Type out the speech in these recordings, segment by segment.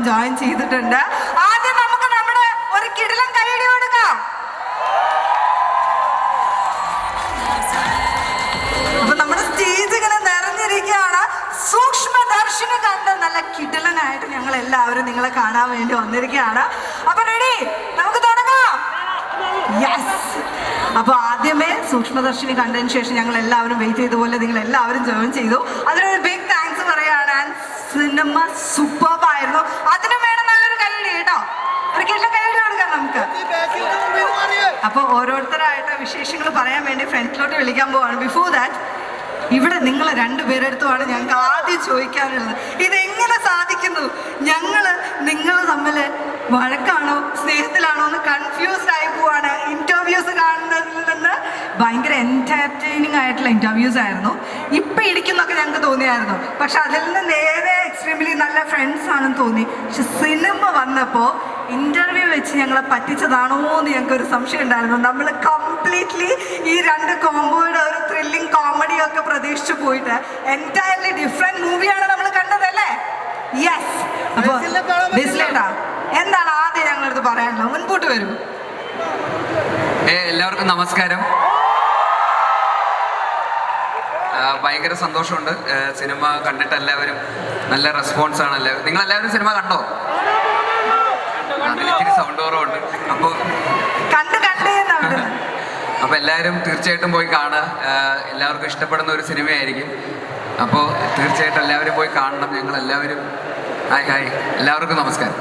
നമ്മളോടൊപ്പം ജോയിൻ ചെയ്തിട്ടുണ്ട്. ആദ്യം നമുക്ക് നമ്മുടെ ഒരു കിടിലം കൈയടി കൊടുക്കാം. അപ്പൊ നമ്മുടെ സ്റ്റേജ് ഇങ്ങനെ നിറഞ്ഞിരിക്കുകയാണ്. സൂക്ഷ്മദർശിനി കണ്ട് നല്ല കിടിലനായിട്ട് ഞങ്ങൾ എല്ലാവരും നിങ്ങളെ കാണാൻ വേണ്ടി വന്നിരിക്കുകയാണ്. അപ്പൊ റെഡി നമുക്ക് തുടങ്ങാം. യെസ് അപ്പൊ ആദ്യമേ സൂക്ഷ്മദർശിനി കണ്ടതിന് ശേഷം ഞങ്ങൾ എല്ലാവരും വെയിറ്റ് ചെയ്ത പോലെ നിങ്ങൾ എല്ലാവരും ജോയിൻ ചെയ്തു. അതിനൊരു ബിഗ് ആൻഡ് സിനിമ സൂപ്പർബ് ആയിരുന്നു അതിനും വേണം നല്ലൊരു കൈയടി കേട്ടോ. ഒരു കൈയടി കൊടുക്കാം നമുക്ക്. അപ്പോൾ ഓരോരുത്തരായിട്ട് വിശേഷങ്ങൾ പറയാൻ വേണ്ടി ഫ്രണ്ട്സിലോട്ട് വിളിക്കാൻ പോവാണ്. ബിഫോർ ദാറ്റ് ഇവിടെ നിങ്ങൾ രണ്ടുപേരെടുത്തുമാണ് ഞങ്ങൾക്ക് ആദ്യം ചോദിക്കാനുള്ളത്. ഇതെങ്ങനെ സാധിക്കുന്നു? ഞങ്ങൾ നിങ്ങൾ തമ്മിൽ വഴക്കാണോ സ്നേഹത്തിലാണോ എന്ന് കൺഫ്യൂസ്ഡ് ആയി പോവാണ്. ഇന്റർവ്യൂസ് കാണുന്നതിൽ നിന്ന് ഭയങ്കര എന്റർടൈനിങ് ആയിട്ടുള്ള ഇന്റർവ്യൂസ് ആയിരുന്നു. ഇപ്പം ഇടിക്കുന്നൊക്കെ ഞങ്ങൾക്ക് തോന്നിയായിരുന്നു. പക്ഷെ അതിൽ നിന്ന് നേരെ എക്സ്ട്രീംലി നല്ല ഫ്രണ്ട്സ് ആണെന്ന് തോന്നി. പക്ഷെ സിനിമ വന്നപ്പോൾ ഇന്റർവ്യൂ വെച്ച് ഞങ്ങളെ പറ്റിച്ചതാണോ എന്ന് ഞങ്ങൾക്ക് ഒരു സംശയം ഉണ്ടായിരുന്നു. നമ്മൾ കംപ്ലീറ്റ്ലി ഈ രണ്ട് കോമ്പോയുടെ ഒരു ത്രില്ലിംഗ് കോമഡി ഒക്കെ പ്രതീക്ഷിച്ചു പോയിട്ട് എന്റയർലി ഡിഫറെന്റ് മൂവിയാണ് നമ്മൾ കണ്ടതല്ലേ യെസ് അപ്പോൾ ബിസ്ലേട്ടാ എന്താണ് ആദ്യം ഞങ്ങളടുത്ത് പറയാനുള്ളത്? മുൻപോട്ട് വരും. ഏ, എല്ലാവർക്കും നമസ്കാരം. ഭയങ്കര സന്തോഷമുണ്ട്. സിനിമ കണ്ടിട്ട് എല്ലാവരും നല്ല റെസ്പോൺസ് ആണ് എല്ലാവരും. നിങ്ങൾ എല്ലാവരും സിനിമ കണ്ടോ? അതിലിച്ചിരി സൗണ്ട് കുറവുണ്ട്. അപ്പോൾ അപ്പൊ കണ്ടേ അപ്പോൾ എല്ലാവരും തീർച്ചയായിട്ടും പോയി കാണുക. എല്ലാവർക്കും ഇഷ്ടപ്പെടുന്ന ഒരു സിനിമയായിരിക്കും. അപ്പോൾ തീർച്ചയായിട്ടും എല്ലാവരും പോയി കാണണം. ഞങ്ങൾ എല്ലാവരും ഹായ് ഹായ്. എല്ലാവർക്കും നമസ്കാരം.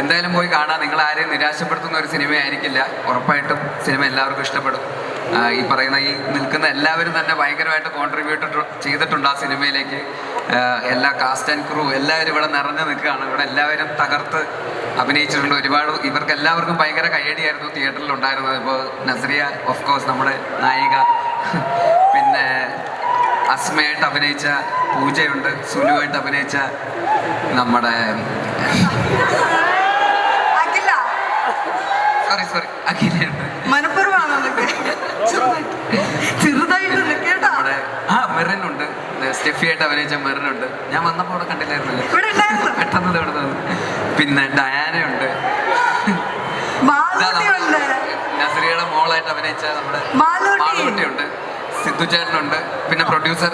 എന്തായാലും പോയി കാണാം. നിങ്ങൾ ആരെയും നിരാശപ്പെടുത്തുന്ന ഒരു സിനിമയായിരിക്കില്ല. ഉറപ്പായിട്ടും സിനിമ എല്ലാവർക്കും ഇഷ്ടപ്പെടും. ഈ പറയുന്ന ഈ നിൽക്കുന്ന എല്ലാവരും തന്നെ ഭയങ്കരമായിട്ട് കോൺട്രിബ്യൂട്ട് ചെയ്തിട്ടുണ്ട് ആ സിനിമയിലേക്ക്. എല്ലാ കാസ്റ്റ് ആൻഡ് ക്രൂ എല്ലാവരും ഇവിടെ നിറഞ്ഞു നിൽക്കുകയാണ്. ഇവിടെ എല്ലാവരും തകർത്ത് അഭിനയിച്ചിട്ടുണ്ട്. ഒരുപാട് ഇവർക്ക് എല്ലാവർക്കും ഭയങ്കര കയ്യടിയായിരുന്നു തിയേറ്ററിൽ ഉണ്ടായിരുന്നത്. ഇപ്പോൾ നസ്രിയ ഓഫ് കോഴ്സ് നമ്മുടെ നായിക. പിന്നെ അസ്മയായിട്ട് അഭിനയിച്ച പൂജയുണ്ട്. സുലുവായിട്ട് അഭിനയിച്ച നമ്മുടെ സോറി സോറി അഖിലുണ്ട് കേട്ടോ. അവിടെ ആ മെറിനുണ്ട്. സ്റ്റെഫിയായിട്ട് അഭിനയിച്ച മെറിനുണ്ട്. ഞാൻ വന്നപ്പോൾ അവിടെ കണ്ടില്ലായിരുന്നല്ലോ. പെട്ടെന്ന് നിന്ന്. പിന്നെ ഡയാനയുണ്ട്. നസറിയുടെ മോളായിട്ട് അഭിനയിച്ച നമ്മുടെ. മാളൂട്ടിയുണ്ട് സിദ്ധു ചേട്ടനുണ്ട്. പിന്നെ producer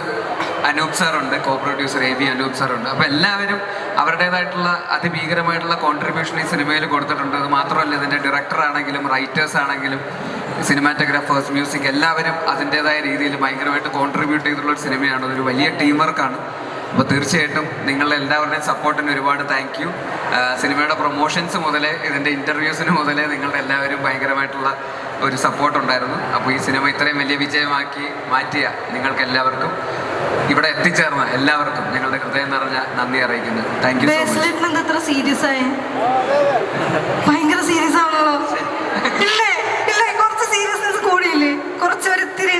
Anoop സാറുണ്ട്. Co producer A B Anoop സാറുണ്ട്. അപ്പോൾ എല്ലാവരും അവരുടേതായിട്ടുള്ള അതിഭീകരമായിട്ടുള്ള കോൺട്രിബ്യൂഷൻ ഈ സിനിമയിൽ കൊടുത്തിട്ടുണ്ട്. അത് മാത്രമല്ല ഇതിന്റെ ഡയറക്ടർ ആണെങ്കിലും റൈറ്റേഴ്സ് ആണെങ്കിലും സിനിമാറ്റോഗ്രാഫേഴ്സ് മ്യൂസിക് എല്ലാവരും അതിന്റേതായ രീതിയിൽ ഭയങ്കരമായിട്ട് കോൺട്രിബ്യൂട്ട് ചെയ്തിട്ടുള്ള ഒരു സിനിമയാണ് അതൊരു വലിയ ടീം വർക്കാണ് അപ്പോൾ തീർച്ചയായിട്ടും നിങ്ങളുടെ എല്ലാവരുടെയും സപ്പോർട്ടിന് ഒരുപാട് താങ്ക് യു സിനിമയുടെ പ്രൊമോഷൻസ് മുതലേ ഇതിന്റെ ഇന്റർവ്യൂസിന് മുതലേ നിങ്ങളുടെ എല്ലാവരും ഭയങ്കരമായിട്ടുള്ള ഒരു സപ്പോർട്ട് ഉണ്ടായിരുന്നു. അപ്പോൾ ഈ സിനിമ ഇത്രയും വലിയ വിജയമാക്കി മാറ്റിയ നിങ്ങൾക്ക് എല്ലാവർക്കും ഇവിടെ എത്തിച്ചേർന്ന എല്ലാവർക്കും ഞങ്ങളുടെ ഹൃദയം നിറഞ്ഞ നന്ദി അറിയിക്കുന്നു. താങ്ക് യു ഇത്ര സീരിയസ് ആയി? ഭയങ്കര സീരിയസ് ആണല്ലോ.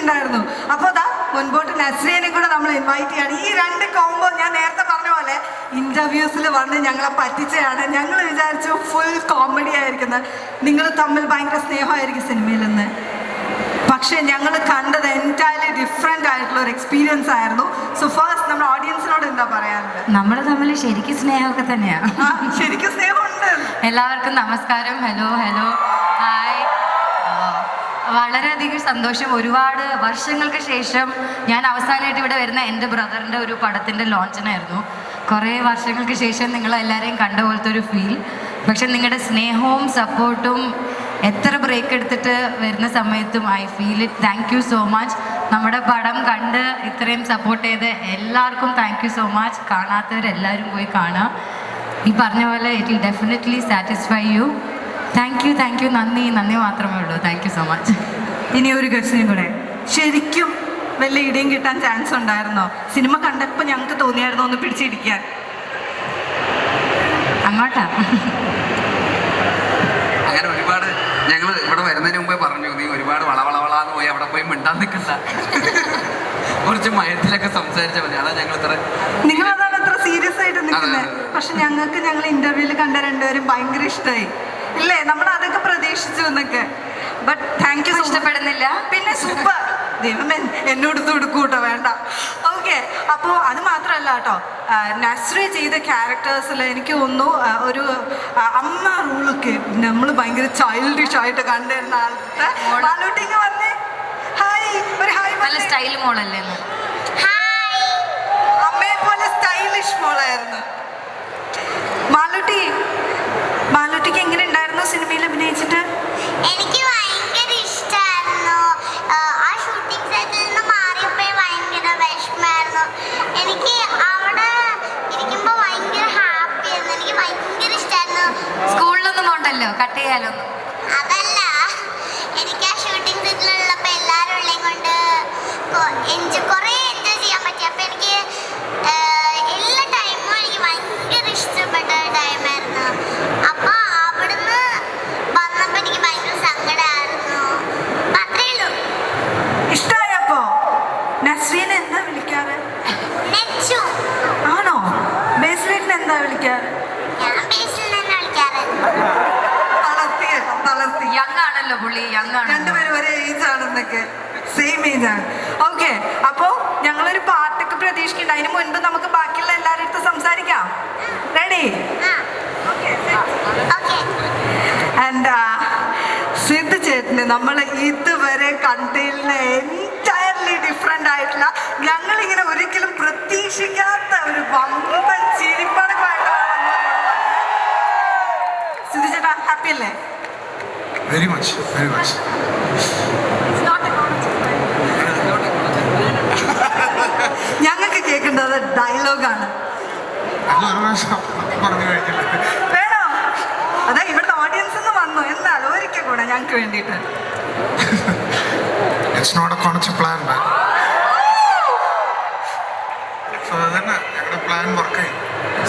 അപ്പോൾ ഉണ്ടായിരുന്നു. അപ്പൊ അതാ മുൻപോട്ട് നസ്രീനെ കൂടെ നമ്മൾ ഇൻവൈറ്റ് ചെയ്യാണ്. ഈ രണ്ട് കോംബോ ഞാൻ നേരത്തെ പറഞ്ഞ പോലെ ഇന്റർവ്യൂസിൽ വന്ന് ഞങ്ങളെ പറ്റിച്ചയാണ്. ഞങ്ങൾ വിചാരിച്ചു ഫുൾ കോമഡി ആയിരിക്കുന്നത്. നിങ്ങൾ തമ്മിൽ ഭയങ്കര സ്നേഹമായിരിക്കും സിനിമയിൽ നിന്ന് പക്ഷേ ഞങ്ങൾ കണ്ടത് എന്റയർലി ഡിഫറെന്റ് ആയിട്ടുള്ള ഒരു എക്സ്പീരിയൻസ് ആയിരുന്നു. സോ ഫസ്റ്റ് നമ്മുടെ ഓഡിയൻസിനോട് എന്താ പറയാനുള്ളത്? നമ്മൾ തമ്മിൽ ശരിക്കും സ്നേഹമൊക്കെ തന്നെയാണ് ശരിക്കും സ്നേഹമുണ്ട്. എല്ലാവർക്കും നമസ്കാരം. ഹലോ ഹലോ വളരെയധികം സന്തോഷം. ഒരുപാട് വർഷങ്ങൾക്ക് ശേഷം ഞാൻ അവസാനമായിട്ട് ഇവിടെ വരുന്ന എന്റെ ബ്രദറിന്റെ ഒരു പടത്തിന്റെ ലോഞ്ചിനായിരുന്നു. കുറേ വർഷങ്ങൾക്ക് ശേഷം നിങ്ങളെല്ലാവരെയും കണ്ട പോലത്തെ ഒരു ഫീൽ. പക്ഷെ നിങ്ങളുടെ സ്നേഹവും സപ്പോർട്ടും എത്ര ബ്രേക്ക് എടുത്തിട്ട് വരുന്ന സമയത്തും I feel it. Thank you so much. നമ്മുടെ പടം കണ്ട് ഇത്രയും സപ്പോർട്ട് ചെയ്ത് എല്ലാവർക്കും താങ്ക് യു സോ മച്ച്. കാണാത്തവരെല്ലാവരും പോയി കാണാം ഈ പറഞ്ഞ പോലെ it definitely satisfy you. Thank you thank you നന്ദി നന്ദി മാത്രമേ ഉള്ളൂ. താങ്ക് യു സോ മച്ച് ഇനി ഒരു ക്വസ്റ്റിനും കൂടെ. ശരിക്കും വല്ല ഇടിയും കിട്ടാൻ ചാൻസ് ഉണ്ടായിരുന്നോ? സിനിമ കണ്ടപ്പോൾ ഞങ്ങൾക്ക് തോന്നിയായിരുന്നോ ഒന്ന് പിടിച്ചിരിക്കാൻ? അങ്ങോട്ടാ. അങ്ങനെ ഒരുപാട് ഞങ്ങൾ ഇവിടെ വരുന്നതിന് മുമ്പേ പറഞ്ഞു നീ ഒരുപാട് വളവളവളാന്ന് പോയി അവിടെ പോയി മിണ്ടാൻ നിൽക്കണ്ട. കുറച്ച് മയത്തിലൊക്കെ സംസാരിച്ചാൽ മതി. അതാ ഞങ്ങൾ ഇത്ര നിങ്ങൾ അതാണ് അത്ര സീരിയസ് ആയിട്ട് നിൽക്കുന്നത്. പക്ഷെ ഞങ്ങൾക്ക് ഞങ്ങൾ ഇന്റർവ്യൂവിൽ കണ്ട രണ്ടുപേരും ഭയങ്കര ഇഷ്ടമായി ഇല്ലേ? നമ്മൾ അതൊക്കെ പ്രതീക്ഷിച്ചു എന്നൊക്കെ. ബട്ട് താങ്ക് യു ഇഷ്ടപ്പെടുന്നില്ല. പിന്നെ സൂപ്പർ ദൈവം എന്നോട് തുടുക്കൂട്ടോ വേണ്ട. ഓക്കെ അപ്പോൾ അത് മാത്രമല്ല കേട്ടോ നസ്രി ചെയ്ത ക്യാരക്ടേഴ്സിൽ എനിക്ക് തോന്നുന്നു ഒരു അമ്മ റൂളൊക്കെ നമ്മൾ ഭയങ്കര ചൈൽഡിഷ് ആയിട്ട് കണ്ടിരുന്ന ആളത്തെ മാലൂട്ടിങ് വന്നേ. ഹായ് ഒരു ഹായ് നല്ല സ്റ്റൈൽ മോളല്ലേ അമ്മയെ പോലെ സ്റ്റൈലിഷ് മോളായിരുന്നു. മാലൂട്ടി മാലൂട്ടിക്ക് എങ്ങനെ സിനിമയിൽ അഭിനയിച്ചിട്ട്? എനിക്ക് ഭയങ്കര ഇഷ്ടമായിരുന്നു ആ ഷൂട്ടിംഗ് സെറ്റിൽ നിന്ന് മാറിയപ്പോഴേ ഭയങ്കര വിഷമമായിരുന്നു. എനിക്ക് അവിടെ ഇരിക്കുമ്പോൾ ഭയങ്കര ഹാപ്പി ആയിരുന്നു. എനിക്ക് ഭയങ്കര ഇഷ്ടമായിരുന്നു സ്കൂളിലൊന്നും ഉണ്ടല്ലോ കട്ട് ചെയ്യാലൊന്നും അതല്ല എനിക്ക് ആ ഷൂട്ടിംഗ് സെറ്റിലുള്ളപ്പോൾ എല്ലാവരും ഉള്ളതും കൊണ്ട് എൻജോയ് കുറേ എൻജോയ് ചെയ്യാൻ പറ്റി അപ്പോൾ എനിക്ക് ആഹ്, എല്ലാ ടൈമും എനിക്ക് ഭയങ്കര ഇഷ്ടപ്പെട്ട ഒരു ടൈമായിരുന്നു അപ്പോൾ അവിടുന്ന് വന്നപ്പോൾ എനിക്ക് ഭയങ്കര സങ്കടമായിരുന്നു അപ്പം അത്രയേ ഉള്ളൂ ഇഷ്ടമായപ്പോ നസ്രീനെ എന്താ വിളിക്കാറ് നെച്ചു ആണോ ബേസ്ലേറ്റിന് എന്താ വിളിക്കാറ് യങ് ആണല്ലോ പുള്ളി യങ് ആണ് രണ്ടുപേരും ഒരേ ഏജ് ആണെന്നൊക്കെ സെയിം ഏജ് ആണ് ഓക്കെ അപ്പോ ഞങ്ങളൊരു പാട്ടൊക്കെ പ്രതീക്ഷിക്കുന്നുണ്ട്. അതിന് മുൻപ് നമുക്ക് ബാക്കിയുള്ള എല്ലാവരുടെ അടുത്ത് സംസാരിക്കാം. റെഡി ആൻഡ് സിദ്ധു ചേട്ടന് നമ്മൾ ഇതുവരെ കണ്ടതിൽ എന്റയർലി ഡിഫറെന്റ് ആയിട്ടുള്ള ഞങ്ങളിങ്ങനെ ഒരിക്കലും പ്രതീക്ഷിക്കാത്ത ഒരു വമ്പൻ ചിരിപ്പടക്കമായിട്ടാണ് വെരി മച്ച് വെരി മച്ച് ഞങ്ങൾക്ക് കേൾക്കേണ്ടത് ഡയലോഗാണ് വേണോ? അതാ ഇവിടുത്തെ ഓഡിയൻസ് വന്നു. എന്നാൽ ഒരിക്കൽ കൂടെ ഞങ്ങൾക്ക് വേണ്ടിയിട്ട്. It's not a cons plan so അതന്നെ. ഞങ്ങളുടെ പ്ലാൻ വർക്കായി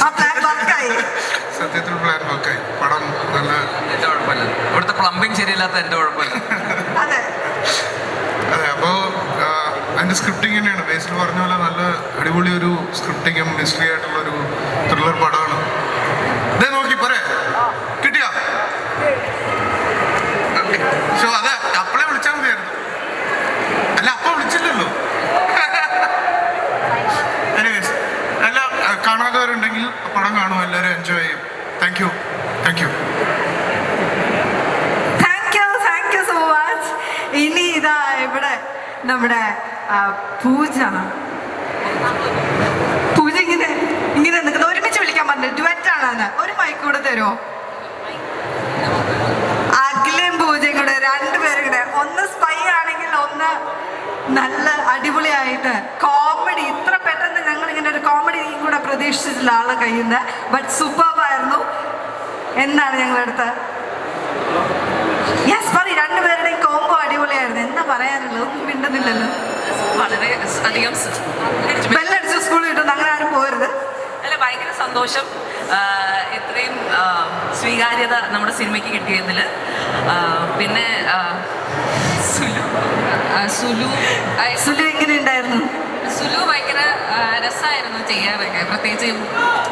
ആ പ്ലാൻ വർക്കായി സത്യത്തിൽ പ്ലാൻ ഒക്കെ പടം നല്ല കുഴപ്പമില്ല. ഇവിടുത്തെ പ്ലംബിംഗ് ശരിയില്ലാത്ത എന്റെ കുഴപ്പമില്ല. അതെ. അപ്പോ അപ്പോൾ അതിന്റെ സ്ക്രിപ്റ്റിംഗ് തന്നെയാണ്. ബേസിൽ പറഞ്ഞ പോലെ നല്ല അടിപൊളി ഒരു സ്ക്രിപ്റ്റിങ്ങും മിസ്റ്ററി ആയിട്ടുള്ള ഒരു ത്രില്ലർ പടമാണ്. ദേ നോക്കി പോരെ കിട്ടിയോ? ഷോ അതെ അപ്പളെ വിളിച്ചാൽ മതിയായിരുന്നു. അല്ല അപ്പ വിളിച്ചില്ലല്ലോ. എനിവേസ് അല്ല അഹ് കാണാത്തവരുണ്ടെങ്കിൽ പടം കാണും എല്ലാവരും എൻജോയ് ചെയ്യും. Thank you thank you thank you thank you so much ഇനി ഇതാ ഇവിടെ നമ്മുടെ പൂജ. പൂജ ഇങ്ങനെ ഇങ്ങനെ നിൽക്കുന്നത് ഒരുമിച്ച് വിളിക്കാൻ പറഞ്ഞു ഡുവറ്റ് ആണെന്ന്. ഒരു മൈക്ക് കൂടെ തരുമോ? അഖിലും പൂജയും കൂടെ രണ്ടുപേരും കൂടെ. ഒന്ന് സ്പൈ ആണെങ്കിൽ ഒന്ന് നല്ല അടിപൊളിയായിട്ട് കോമഡി ഇത്ര പെട്ടെന്ന് ഞങ്ങൾ ഇങ്ങനെ ഒരു കോമഡി കൂടെ പ്രതീക്ഷിച്ചിട്ടില്ല ആളെ കയ്യിൽ നിന്ന് ബട്ട് സൂപ്പർബായിരുന്നു എന്നാണ് ഞങ്ങളെടുത്ത് യെസ് പറ രണ്ടുപേരുടെയും കോംബോ അടിപൊളിയായിരുന്നു. എന്താ പറയാനുള്ളത്? ഒന്നും മിണ്ടുന്നില്ലല്ലോ. വളരെ അധികം ബെല്ലടിച്ച് സ്കൂളിൽ കിട്ടുന്നു അങ്ങനെ ആരും പോരുത്. അല്ല ഭയങ്കര സന്തോഷം. ഇത്രയും സ്വീകാര്യത നമ്മുടെ സിനിമയ്ക്ക് കിട്ടിയതിൽ പിന്നെ സുലു സുലു എങ്ങനെ ഉണ്ടായിരുന്നു സുലു ഭയങ്കര രസമായിരുന്നു ചെയ്യാറൊക്കെ. പ്രത്യേകിച്ച്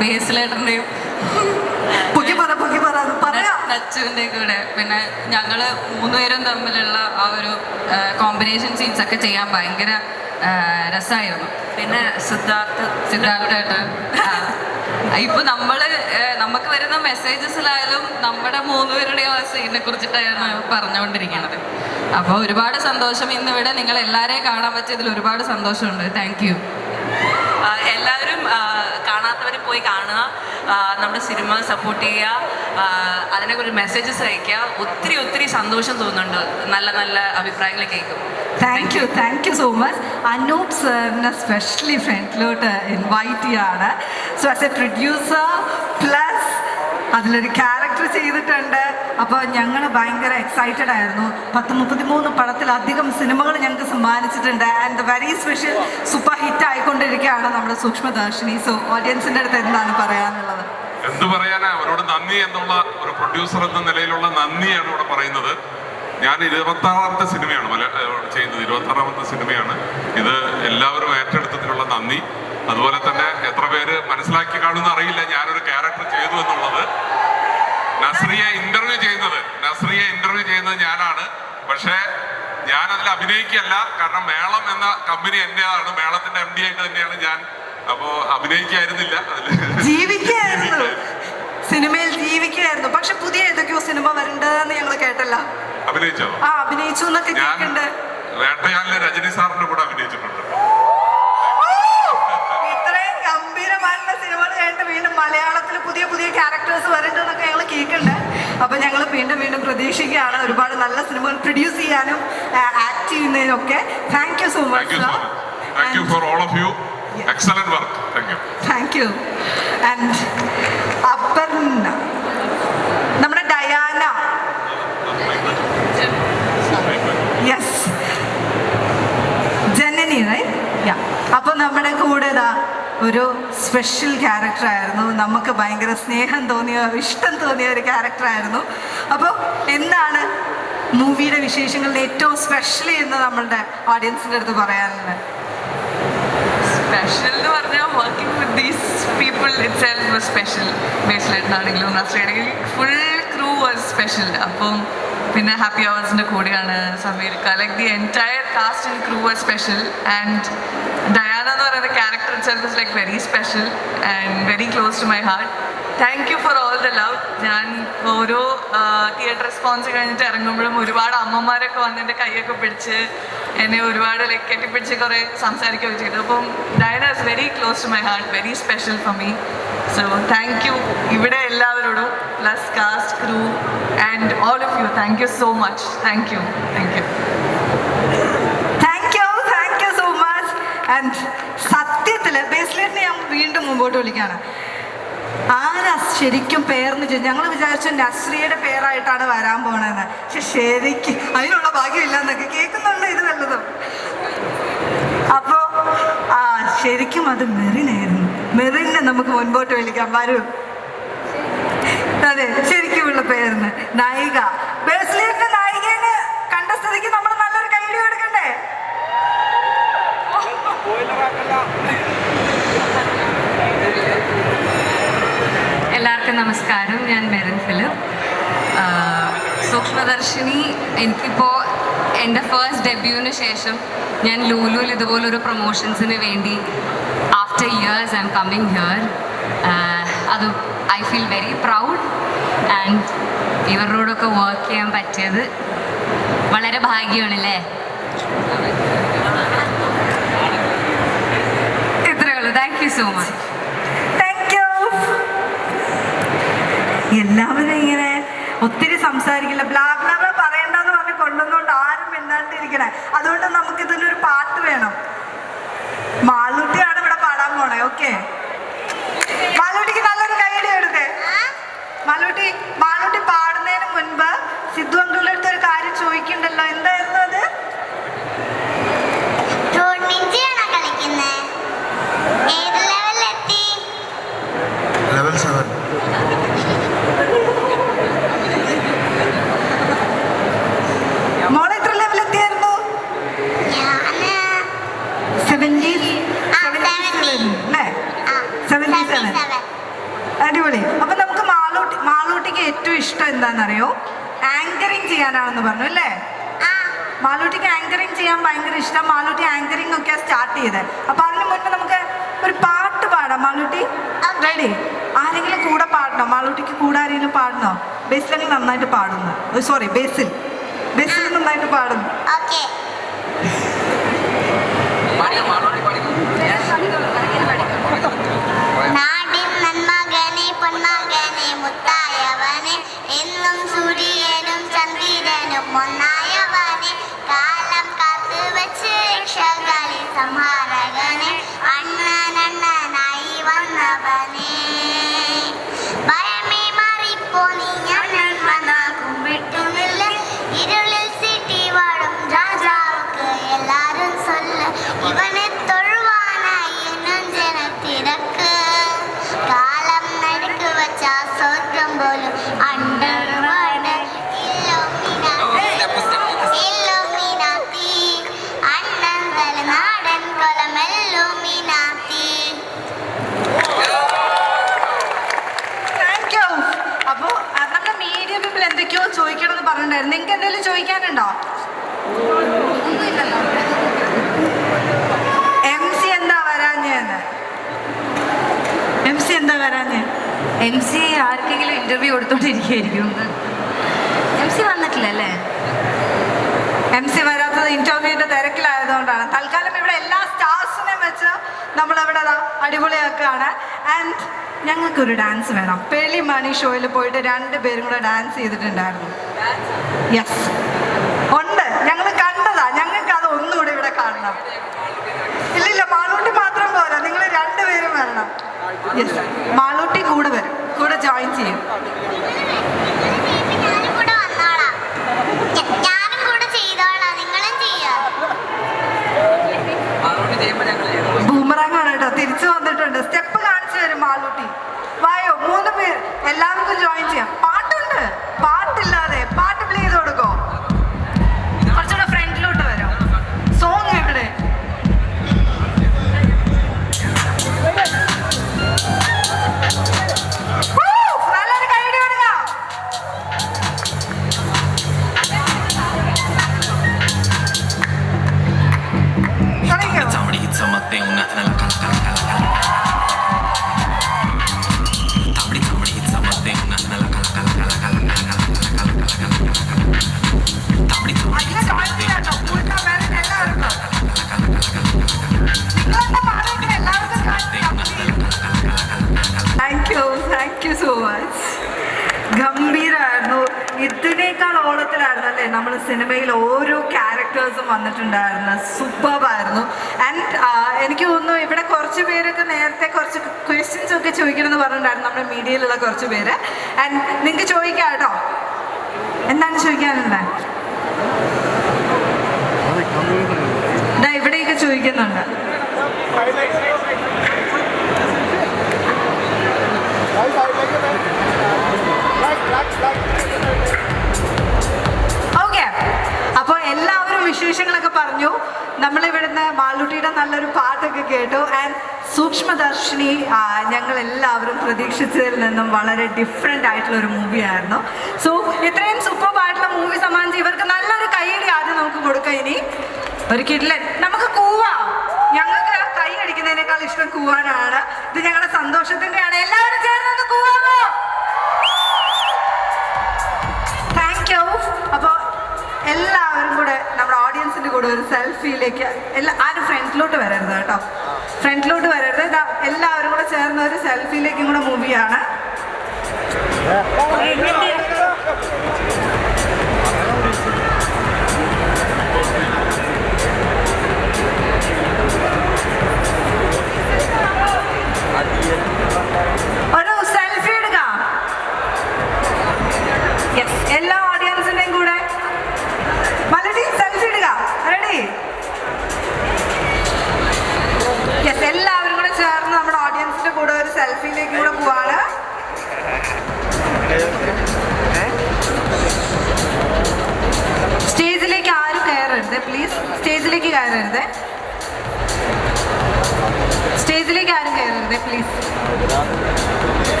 ബേസിലേട്ടന്റെയും പൊക്കി പറ പൊക്കി പറ പറയാം. കൂടെ. പിന്നെ ഞങ്ങൾ മൂന്നുപേരും തമ്മിലുള്ള ആ ഒരു കോമ്പിനേഷൻ സീൻസ് ഒക്കെ ചെയ്യാൻ ഭയങ്കര രസമായിരുന്നു പിന്നെ സിദ്ധാർത്ഥ സിദ്ധാർത്ഥേട്ടൻ ഇപ്പൊ നമ്മൾ നമുക്ക് വരുന്ന മെസ്സേജസിലായാലും നമ്മുടെ മൂന്നുപേരുടെ ആ സീനിനെ കുറിച്ചിട്ടാണ് പറഞ്ഞുകൊണ്ടിരിക്കുന്നത് അപ്പോൾ ഒരുപാട് സന്തോഷം ഇന്ന് ഇവിടെ നിങ്ങൾ എല്ലാവരെയും കാണാൻ പറ്റിയതിൽ ഒരുപാട് സന്തോഷമുണ്ട്. താങ്ക് യു എല്ലാവരും കാണാത്തവർ പോയി കാണുക. നമ്മുടെ സിനിമ സപ്പോർട്ട് ചെയ്യുക. അതിനൊക്കെ അതിനെക്കുറിച്ച് മെസ്സേജസ് അയക്കുക ഒത്തിരി ഒത്തിരി സന്തോഷം തോന്നുന്നുണ്ട്. നല്ല നല്ല അഭിപ്രായങ്ങൾ കേൾക്കും thank you thank you so much Anoop സാറിനെ സ്പെഷ്യലി ഫ്രണ്ടിലോട്ട് ഇൻവൈറ്റ് ചെയ്യാണ്. So as a producer plus അതിലൊരു ക്യാരക്ടർ ചെയ്തിട്ടുണ്ട്. അപ്പോൾ ഞങ്ങൾ ഭയങ്കര എക്സൈറ്റഡ് ആയിരുന്നു. പത്ത് മുപ്പത്തിമൂന്ന് പടത്തിലധികം സിനിമകൾ ഞങ്ങൾക്ക് സമ്മാനിച്ചിട്ടുണ്ട്. And very special super hit ആയിക്കൊണ്ടിരിക്കുകയാണ് നമ്മുടെ സൂക്ഷ്മദർശിനി. സോ ഓഡിയൻസിന്റെ അടുത്ത് എന്താണ് പറയാനുള്ളത്? എന്ത് പറയാനാ? അവരോട് നന്ദി എന്നുള്ള ഒരു പ്രൊഡ്യൂസർ എന്ന നിലയിലുള്ള നന്ദിയാണ് ഇവിടെ പറയുന്നത്. ഞാൻ ഇരുപത്താറാമത്തെ സിനിമയാണ് മല ചെയ്യുന്നത്. ഇരുപത്താറാമത്തെ സിനിമയാണ്. ഇത് എല്ലാവരും ഏറ്റെടുത്തതിനുള്ള നന്ദി. അതുപോലെ തന്നെ എത്ര പേര് മനസ്സിലാക്കി കാണുമെന്ന് അറിയില്ല. ഞാനൊരു ക്യാരക്ടർ ചെയ്തു എന്നുള്ളത്. നസ്രിയെ ഇന്റർവ്യൂ ചെയ്യുന്നത്. നസ്രിയെ ഇന്റർവ്യൂ ചെയ്യുന്നത് ഞാനാണ്. പക്ഷേ ഞാൻ അതിൽ അഭിനയിക്കല്ല കാരണം മേളം എന്ന കമ്പനി എന്റേതാണ് മേളത്തിന്റെ എം ഡി ആയിട്ട് തന്നെയാണ് ഞാൻ അപ്പോ അഭിനയിക്കായിരുന്നില്ല. സിനിമയിൽ ജീവിക്കുകയായിരുന്നു പക്ഷെ പുതിയ ഏതൊക്കെയോ സിനിമ വരണ്ടെന്ന് ഞങ്ങൾ കേട്ടല്ല. അഭിനയിച്ചോ? ആ അഭിനയിച്ചു എന്നൊക്കെ ഞാൻ കേൾക്കണ്ട് വേട്ടയാലിലെ രജനി സാറിന്റെ കൂടെ അഭിനയിച്ചിട്ടുണ്ട്. മലയാളത്തിൽ പുതിയ പുതിയ ക്യാരക്ടേഴ്സ് വരണ്ടെന്നൊക്കെ ഞങ്ങൾ കേൾക്കുന്നുണ്ട് അപ്പൊ ഞങ്ങൾ വീണ്ടും വീണ്ടും പ്രതീക്ഷിക്കുകയാണ് ഒരുപാട് നല്ല സിനിമകൾ പ്രൊഡ്യൂസ് ചെയ്യാനും ആക്ട് ചെയ്യുന്നതിനും ഒക്കെ thank you so much thank you for all of you excellent work thank you thank you and Aparna. നമ്മുടെ ഡയാന. യെസ് ജനനി റൈറ്റ് അപ്പോൾ നമ്മുടെ കൂടെ ഒരു സ്പെഷ്യൽ ക്യാരക്ടറായിരുന്നു നമുക്ക് ഭയങ്കര സ്നേഹം തോന്നിയ ഇഷ്ടം തോന്നിയ ഒരു ക്യാരക്ടറായിരുന്നു അപ്പോൾ എന്താണ് മൂവിയുടെ വിശേഷങ്ങളിൽ ഏറ്റവും സ്പെഷ്യൽ എന്ന് നമ്മളുടെ ഓഡിയൻസിന്റെ അടുത്ത് പറയാനുള്ളത്? സ്പെഷ്യൽ എന്ന് പറഞ്ഞാൽ working with these people itself special ബേസിലായിട്ടാണെങ്കിലും നസ്രയാണെങ്കിലും ഫുൾ ക്രൂ വാസ് സ്പെഷ്യൽ അപ്പം പിന്നെ ഹാപ്പി അവേഴ്സിന്റെ കൂടെയാണ് Sameer. Like the entire cast and crew was special and Diana എന്ന് പറയുന്ന character itself is like very special and very close to my heart thank you for all the love ഞാൻ ഓരോ theatre response കഴിഞ്ഞിട്ട് ഇറങ്ങുമ്പോഴും ഒരുപാട് അമ്മമാരൊക്കെ വന്ന് എന്റെ കൈയൊക്കെ പിടിച്ച് എന്നെ ഒരുപാട് ലൈക്ക് കെട്ടിപ്പിടിച്ച് കുറേ സംസാരിക്കുകയൊക്കെ ചെയ്തു. അപ്പം Diana is very close to my heart very special for me so thank you ഇവിടെ എല്ലാവരോടും plus cast crew and all of you thank you so much thank you thank you thank you thank you so much and സത്യത്തിൽ ബേസ്ലേറ്റിനെ ഞാൻ വീണ്ടും മുമ്പോട്ട് വിളിക്കുകയാണ്. ആരാ ശരിക്കും പേരെന്ന് ചോദിച്ചു ഞങ്ങൾ വിചാരിച്ചു നസ്രിയുടെ പേരായിട്ടാണ് വരാൻ പോണതെന്ന് പക്ഷെ ശരിക്കും അതിനുള്ള ഭാഗ്യമില്ല എന്നൊക്കെ കേൾക്കുന്നുണ്ട് ഇത് വല്ലതും. അപ്പോ ആ ശരിക്കും അത് മെറിനായിരുന്നു. മെറിനെ നമുക്ക് മുൻപോട്ട് വിളിക്കാം. വരൂ. അതെ ശരിക്കുമുള്ള പേരിന് നായിക. ബേസ്ലിന്റെ നായികന് കണ്ട സ്ഥിതിക്ക് നമ്മൾ നല്ലൊരു കൈഡി എടുക്കണ്ടേ എല്ലാവർക്കും നമസ്കാരം. ഞാൻ മെറിൻ ഫിലിപ്പ്. സൂക്ഷ്മദർശിനി എനിക്കിപ്പോൾ എന്റെ ഫസ്റ്റ് ഡെബ്യൂവിന് ശേഷം ഞാൻ ലൂലുവിൽ ഇതുപോലൊരു പ്രൊമോഷൻസിന് വേണ്ടി after years I am coming here അത് I feel very proud and ഇവരോടൊക്കെ വർക്ക് ചെയ്യാൻ പറ്റിയത് വളരെ ഭാഗ്യമാണല്ലേ ഇത്രയേ ഉള്ളൂ thank you so much thank you എല്ലാവരും ഇങ്ങനെ ഒത്തിരി സംസാരിക്കില്ല. ബ്ലാക്ക് ബ്ലാ ബ്ലാ പറയണ്ടെന്ന് പറഞ്ഞ് കൊണ്ടുവന്നുകൊണ്ട് ആരും മിണ്ടാണ്ടിരിക്കണേ അതുകൊണ്ട് നമുക്ക് ഇതിനൊരു പാട്ട് വേണം. മാളൂട്ടിയാണ് ഇവിടെ പാടാൻ പോണേ. ഓക്കെ മാളൂട്ടിക്ക് നല്ലൊരു കൈയടി എടുത്തേ മാളൂട്ടി മാളൂട്ടി പാടുന്നതിന് മുൻപ് സിദ്ധു അങ്കിളുടെ അടുത്ത് ഒരു കാര്യം ചോദിക്കണ്ടല്ലോ? എന്തായിരുന്നു അത് ടൂർണമെന്റാണോ കളിക്കുന്നേ ഏത് ലെവലിലെത്തി ലെവൽ സെവൻ മോളെ എത്ര ലെവലെത്തിയായിരുന്നു ഞാൻ സെവന്റി ആ, 70. അല്ലേ ആ, സെവന്റി സെവൻ 77. അടിപൊളി അപ്പൊ നമുക്ക് മാളൂട്ടി മാളൂട്ടിക്ക് ഏറ്റവും ഇഷ്ടം എന്താണെന്നറിയോ ആങ്കറിങ് ചെയ്യാനാണെന്ന് പറഞ്ഞു അല്ലേ ആ, മാളൂട്ടിക്ക് ആങ്കറിങ് ചെയ്യാൻ ഭയങ്കര ഇഷ്ടം മാളൂട്ടി ആങ്കറിങ് ഒക്കെ സ്റ്റാർട്ട് ചെയ്തത് അപ്പൊ അതിന് മുന്നേ നമുക്ക് ഒരു പാട്ട് പാടാം മാളൂട്ടി Okay. റെഡി ആരെങ്കിലും കൂടെ പാടണോ മാളൂട്ടിക്ക് കൂടെ ആരെങ്കിലും പാടണോ ബേസിലെങ്കിൽ നന്നായിട്ട് പാടുന്നു. സോറി ബേസിൽ ബേസിൽ നന്നായിട്ട് പാടുന്നു. ഒന്നായവനെ. കാലം കാത്തു വെച്ച് രക്ഷകളി സംഹാരകനെ എന്തെങ്കിലുണ്ടോ ഒന്നുമില്ലല്ലോ എം സി എന്താ വരാഞ്ഞെന്ന് എം സി എന്താ വരാഞ്ഞ് എം സി ആർക്കെങ്കിലും ഇന്റർവ്യൂ കൊടുത്തോണ്ടിരിക്കുകയായിരിക്കും എം സി വന്നിട്ടില്ല അല്ലേ എം സി വരാത്തത് ഇന്റർവ്യൂവിന്റെ തിരക്കിലായതുകൊണ്ടാണ്. തൽക്കാലം ഇവിടെ എല്ലാ സ്റ്റാർസിനെ വെച്ച് നമ്മൾ അവിടെ അടിപൊളിയാക്കുകയാണ്. ആൻഡ് ഞങ്ങൾക്കൊരു ഡാൻസ് വേണം. പേളി മണി ഷോയിൽ പോയിട്ട് രണ്ട് പേരും കൂടെ ഡാൻസ് ചെയ്തിട്ടുണ്ടായിരുന്നു. യെസ് ഉണ്ട്. ഞങ്ങൾ കണ്ടതാ. ഞങ്ങൾക്ക് അത് ഒന്നുകൂടി ഇവിടെ കാണണം. ഇല്ലില്ല മാളൂട്ടി മാത്രം പോരാ. നിങ്ങൾ രണ്ടുപേരും വരണം. യെസ് മാളൂട്ടി കൂടെ വരും. കൂടെ ജോയിൻ ചെയ്യും. ഞാനും കൂടെ വന്നോളാം ഞ- ഞാനും കൂടെ ചെയ്തോളാം. നിങ്ങളും ചെയ്യാം. അതുകൊണ്ട് ചെയ്യുമ്പോൾ ഞങ്ങൾ ബൂമറാങ് ആണ് കേട്ടോ. തിരിച്ചു വന്നിട്ടുണ്ട്. സ്റ്റെപ്പ് സിനിമയിൽ ഓരോ ക്യാരക്ടേഴ്സും വന്നിട്ടുണ്ടായിരുന്നു സൂപ്പർബായിരുന്നു ആൻഡ് എനിക്ക് തോന്നുന്നു ഇവിടെ കുറച്ച് പേരൊക്കെ നേരത്തെ കുറച്ച് ക്വസ്റ്റ്യൻസ് ഒക്കെ ചോദിക്കണമെന്ന് പറഞ്ഞിട്ടുണ്ടായിരുന്നു നമ്മുടെ മീഡിയയിലുള്ള കുറച്ച് പേര്. ആൻഡ് നിങ്ങൾക്ക് ചോദിക്കാം കേട്ടോ. എന്താണ് ചോദിക്കാനുള്ളത്? ഇവിടെയൊക്കെ ചോദിക്കുന്നുണ്ട്. മാളൂട്ടിയുടെ നല്ലൊരു പാട്ടൊക്കെ കേട്ടു. ആൻഡ് സൂക്ഷ്മദർശിനി ഞങ്ങളെല്ലാവരും പ്രതീക്ഷിച്ചതിൽ നിന്നും വളരെ ഡിഫറെന്റ് ആയിട്ടുള്ള ഒരു മൂവിയായിരുന്നു സോ ഇത്രയും സൂപ്പർ ആയിട്ടുള്ള മൂവി സമ്മാനിച്ച് ഇവർക്ക് നല്ലൊരു കൈയടി ആദ്യം നമുക്ക് കൊടുക്കാം ഇനി. ഒരു കിഡ്ലൻ. നമുക്ക് കൂവാം. ഞങ്ങൾക്ക് കൈ അടിക്കുന്നതിനേക്കാൾ ഇഷ്ടം കൂവാനാണ്. ഇത് ഞങ്ങളുടെ സന്തോഷത്തിന്റെയാണ് എല്ലാവരും ചേർന്ന് കൂവാമോ? എല്ലാവരും കൂടെ നമ്മുടെ ഓഡിയൻസിന്റെ കൂടെ ഒരു സെൽഫിയിലേക്ക് എല്ലാ ആരും ഫ്രണ്ടിലോട്ട് വരരുത് കേട്ടോ ഫ്രണ്ടിലോട്ട് വരരുത് എല്ലാവരും കൂടെ ചേർന്ന ഒരു സെൽഫിയിലേക്കും കൂടെ മൂവിയാണ്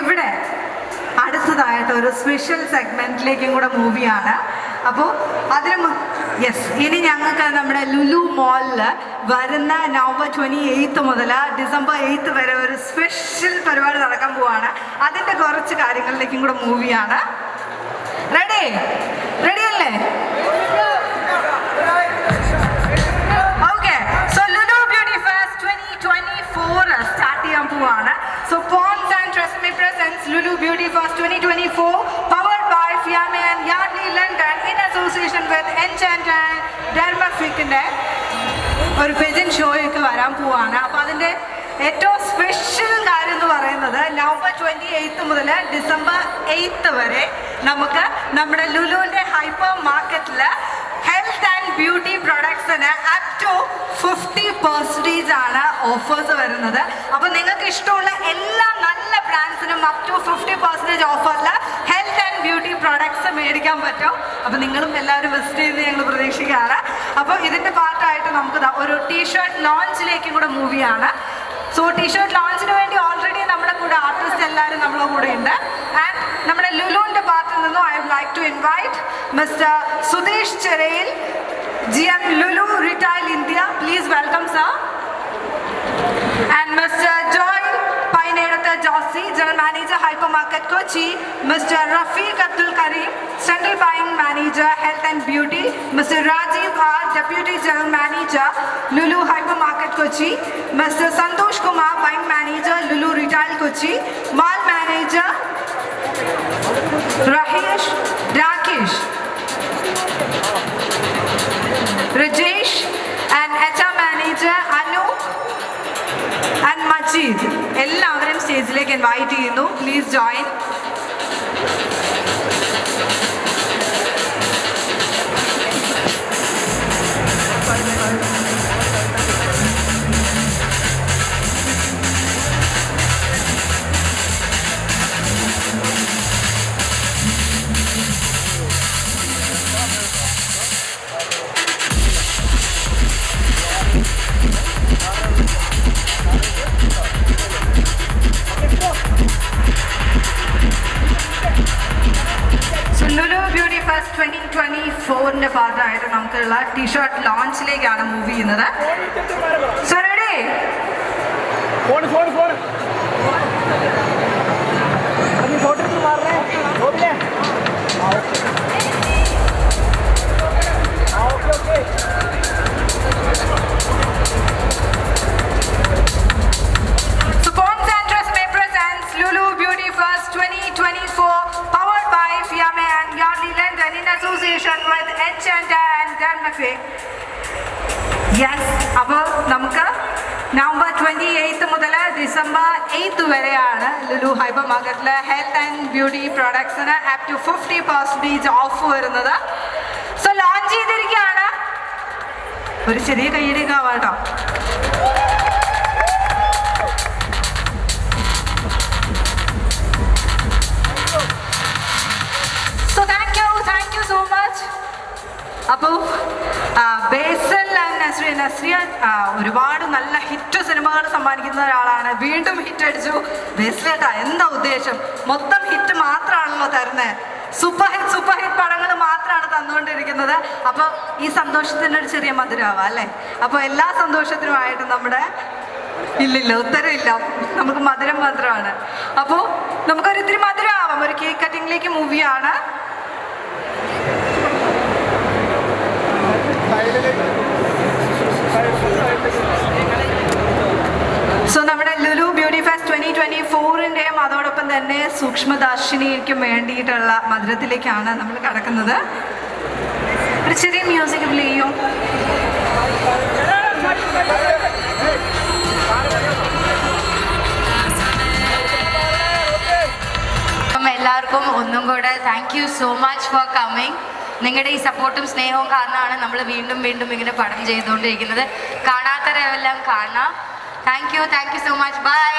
ഇവിടെ അടുത്തതായിട്ട് ഒരു സ്പെഷ്യൽ സെഗ്മെന്റിലേക്കും കൂടെ മൂവിയാണ് അപ്പോൾ അതിന് യെസ് ഇനി ഞങ്ങൾക്ക് നമ്മുടെ ലുലു മോളിൽ വരുന്ന നവംബർ ട്വന്റി എയ്ത്ത് മുതൽ ഡിസംബർ എയ്ത്ത് വരെ ഒരു സ്പെഷ്യൽ പരിപാടി നടക്കാൻ പോവാണ്. അതിന്റെ കുറച്ച് കാര്യങ്ങളിലേക്കും കൂടെ മൂവിയാണ് റെഡി റെഡി അല്ലേ? Okay so Lulu beauty fest 2024 start ചെയ്യാൻ പോവാണ്. So Academy presents Lulu Beauty Fest 2024 powered by Fiamme and Yardley London in association with Enchant and Dermafiക്കിന്റെ ഒരു പെജൻ ഷോയൊക്കെ വരാൻ പോവാണ്. അപ്പോൾ അതിന്റെ ഏറ്റവും സ്പെഷ്യൽ കാര്യം എന്ന് പറയുന്നത് നവംബർ ട്വന്റി എയ്ത്ത് മുതൽ ഡിസംബർ എയ്ത്ത് വരെ നമുക്ക് നമ്മുടെ ലുലുവിന്റെ ഹൈപ്പർ മാർക്കറ്റിൽ ഹെൽത്ത് ആൻഡ് ബ്യൂട്ടി പ്രൊഡക്ട്സിന് അപ് ടു ഫിഫ്റ്റി പെർസെന്റേജ് ആണ് ഓഫേഴ്സ് വരുന്നത്. അപ്പോൾ നിങ്ങൾക്ക് ഇഷ്ടമുള്ള എല്ലാ നല്ല ബ്രാൻഡ്സിനും അപ് ടു ഫിഫ്റ്റി പെർസെന്റേജ് ഓഫറിൽ ഹെൽത്ത് ആൻഡ് ബ്യൂട്ടി പ്രൊഡക്ട്സ് മേടിക്കാൻ പറ്റും. അപ്പോൾ നിങ്ങളും എല്ലാവരും വിസിറ്റ് ചെയ്ത് ഞങ്ങൾ പ്രതീക്ഷിക്കുകയാണ്. അപ്പോൾ ഇതിന്റെ പാർട്ടായിട്ട് നമുക്ക് ഒരു ഒരു ടീഷർട്ട് ലോഞ്ചിലേക്കും കൂടെ മൂവിയാണ് സോ ടീഷർട്ട് ലോഞ്ചിന് വേണ്ടി ഓൾറെഡി നമ്മുടെ കൂടെ ആർട്ടിസ്റ്റ് എല്ലാവരും നമ്മുടെ കൂടെ ഉണ്ട്. ആൻഡ് നമ്മുടെ ലുലുവിന്റെ ഭാഗത്തു നിന്നും I would like to invite mister Sudheesh Cherayil G M Lulu retail India please welcome sir and mister Joy Painadath Josy general manager hyper market Kochi mister Rafeeq Abdul Kareem central bank manager health and beauty mister Rajeev R Deputy General Manager Lulu Hypermarket Kochi, Mr. Santosh Kumar, Buying Manager Lulu Retail Kochi, Mall Manager Rahesh Rakesh, Rajesh and HR Manager Anu and Majeed എല്ലാവരും സ്റ്റേജിലേക്ക് invite ചെയ്യുന്നു please join നമുക്കുള്ള T shirt ലോഞ്ചിലേക്കാണ് move ചെയ്യുന്നത്. So ready phone phone phone Dermafe. Yes അപ്പോൾ നമുക്ക് November twenty eighth മുതൽ December eighth വരെയാണ് Lulu hyper market health and beauty പ്രോഡക്ട്സിന് up to fifty percentage off വരുന്നത് സോ ലോഞ്ച് ചെയ്തിരിക്കുകയാണ് ഒരു ചെറിയ കൈയടിക്കാവാം അപ്പോൾ ബേസൽ നസ്രിയ. നസ്രിയ ഒരുപാട് നല്ല ഹിറ്റ് സിനിമകൾ സമ്മാനിക്കുന്ന ഒരാളാണ്. വീണ്ടും ഹിറ്റ് അടിച്ചു. ബേസലേട്ടാ എന്താ ഉദ്ദേശം? മൊത്തം ഹിറ്റ് മാത്രമാണല്ലോ തരുന്നത് സൂപ്പർ ഹിറ്റ് സൂപ്പർ ഹിറ്റ് പടങ്ങൾ മാത്രമാണ് തന്നുകൊണ്ടിരിക്കുന്നത്. അപ്പോൾ ഈ സന്തോഷത്തിന്റെ ഒരു ചെറിയ മധുരമാവാം അല്ലേ? അപ്പോൾ എല്ലാ സന്തോഷത്തിനുമായിട്ട് നമ്മുടെ ഇല്ലില്ല ഉത്തരവില്ല. നമുക്ക് മധുരം മാത്രമാണ്. അപ്പോൾ നമുക്കൊരു ഇത്തിരി മധുരമാവാം. ഒരു കേക്ക് കട്ടിങ്ങിലേക്ക് മൂവിയാണ് സോ നമ്മുടെ Lulu beauty fest twenty twenty ഫോറിന്റെയും അതോടൊപ്പം തന്നെ സൂക്ഷ്മദർശിനിക്കും വേണ്ടിയിട്ടുള്ള മധുരത്തിലേക്കാണ് നമ്മൾ കടക്കുന്നത്. ഒരു ചെറിയ മ്യൂസിക് പ്ലേ ചെയ്യും. എല്ലാവർക്കും ഒന്നും കൂടെ thank you so much for coming നിങ്ങളുടെ ഈ സപ്പോർട്ടും സ്നേഹവും കാരണമാണ് നമ്മൾ വീണ്ടും വീണ്ടും ഇങ്ങനെ പഠനം ചെയ്തുകൊണ്ടിരിക്കുന്നത്. കാണാത്തവരെല്ലാം കാണാം. Thank you thank you so much bye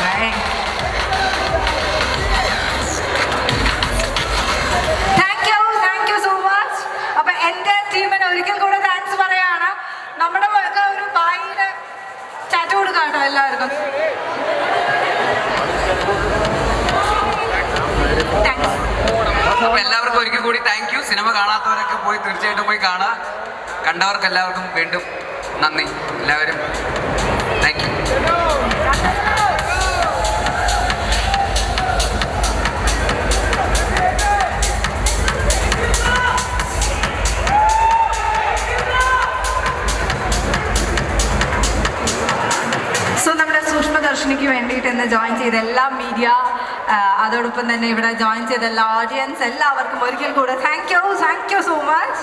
bye thank you thank you so much അപ്പൊ എന്റെ ടീമിന് ഒരിക്കൽ കൂടെ താങ്ക്സ് പറയാണ്. നമ്മുടെ ഒരു ബായിയുടെ ചാറ്റ് കൊടുക്കാം എല്ലാവർക്കും. താങ്ക്സ് അപ്പോൾ എല്ലാവർക്കും ഒരിക്കൽ കൂടി താങ്ക് യു സിനിമ കാണാത്തവരൊക്കെ പോയി തീർച്ചയായിട്ടും പോയി കാണുക. കണ്ടവർക്ക് എല്ലാവർക്കും വീണ്ടും നന്ദി. എല്ലാവരും താങ്ക് യു റോഷനിക്ക് വേണ്ടിയിട്ട് ഇന്ന് ജോയിൻ ചെയ്ത എല്ലാ മീഡിയ അതോടൊപ്പം തന്നെ ഇവിടെ ജോയിൻ ചെയ്ത എല്ലാ ഓഡിയൻസ് എല്ലാവർക്കും ഒരിക്കൽ കൂടെ thank you thank you so much